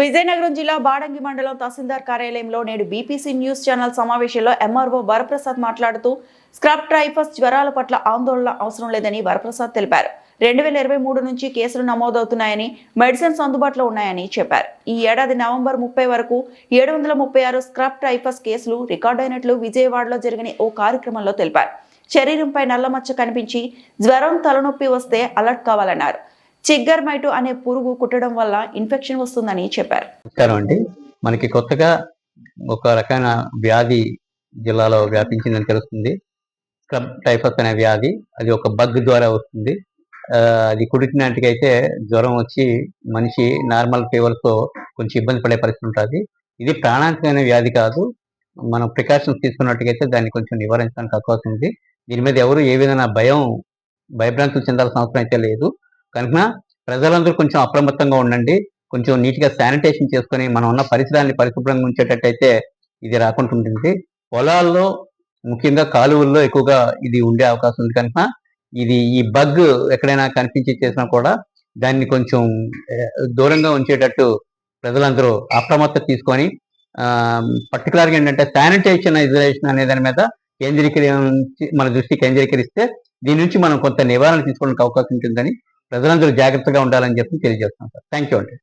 విజయనగరం జిల్లా బాడంగి మండలం తహసీల్దార్ కార్యాలయంలో నేడు బీపీసీ న్యూస్ ఛానల్ సమావేశంలో ఎంఆర్ఓ వరప్రసాద్ మాట్లాడుతూ స్క్రబ్ ట్రైఫస్ జ్వరాల పట్ల ఆందోళన అవసరం లేదని వరప్రసాద్ తెలిపారు. రెండు వేల ఇరవై మూడు నుంచి కేసులు నమోదవుతున్నాయని మెడిసిన్స్ అందుబాటులో ఉన్నాయని చెప్పారు. ఈ ఏడాది నవంబర్ ముప్పై వరకు ఏడు వందల ముప్పై ఆరు స్క్రబ్ ట్రైఫస్ కేసులు రికార్డైనట్లు విజయవాడలో జరిగిన ఓ కార్యక్రమంలో తెలిపారు. శరీరంపై నల్లమచ్చ కనిపించి జ్వరం తలనొప్పి వస్తే అలర్ట్ కావాలన్నారు. చిగ్గర్మైటు అనే పురుగు కుట్టడం వల్ల ఇన్ఫెక్షన్ వస్తుందని చెప్పారు. నమస్కారం అండి. మనకి కొత్తగా ఒక రకమైన వ్యాధి జిల్లాలో వ్యాపించిందని తెలుస్తుంది. క్లబ్ టైఫస్ అనే వ్యాధి అది ఒక బగ్ ద్వారా వస్తుంది. ఆ, అది కుడికినట్టుకైతే జ్వరం వచ్చి మనిషి నార్మల్ ఫీవర్తో కొంచెం ఇబ్బంది పడే పరిస్థితి ఉంటుంది. ఇది ప్రాణాంతకమైన వ్యాధి కాదు. మనం ప్రికాషన్స్ తీసుకున్నట్టుగైతే దాన్ని కొంచెం నివారించడానికి అవకాశం ఉంది. దీని మీద ఎవరు ఏ విధంగా భయం భయభ్రాంతులు చెందాల్సిన అవసరం అయితే లేదు. కనుక ప్రజలందరూ కొంచెం అప్రమత్తంగా ఉండండి. కొంచెం నీట్గా శానిటేషన్ చేసుకొని మనం ఉన్న పరిసరాన్ని పరిశుభ్రంగా ఉంచేటట్టయితే ఇది రాకుండా ఉంటుంది. పొలాల్లో ముఖ్యంగా కాలువల్లో ఎక్కువగా ఇది ఉండే అవకాశం ఉంది. కనుక ఇది ఈ బగ్ ఎక్కడైనా కనిపించి చేసినా కూడా దాన్ని కొంచెం దూరంగా ఉంచేటట్టు ప్రజలందరూ అప్రమత్త తీసుకొని పర్టికులర్గా ఏంటంటే శానిటేషన్ ఐజోలేషన్ అనే దాని మీద కేంద్రీకరించి మన దృష్టి కేంద్రీకరిస్తే దీని నుంచి మనం కొంత నివారణ తీసుకోవడానికి అవకాశం ఉంటుందని ప్రజలందరూ జాగ్రత్తగా ఉండాలని చెప్పి తెలియజేస్తున్నాం సార్. థ్యాంక్ యూ అండి.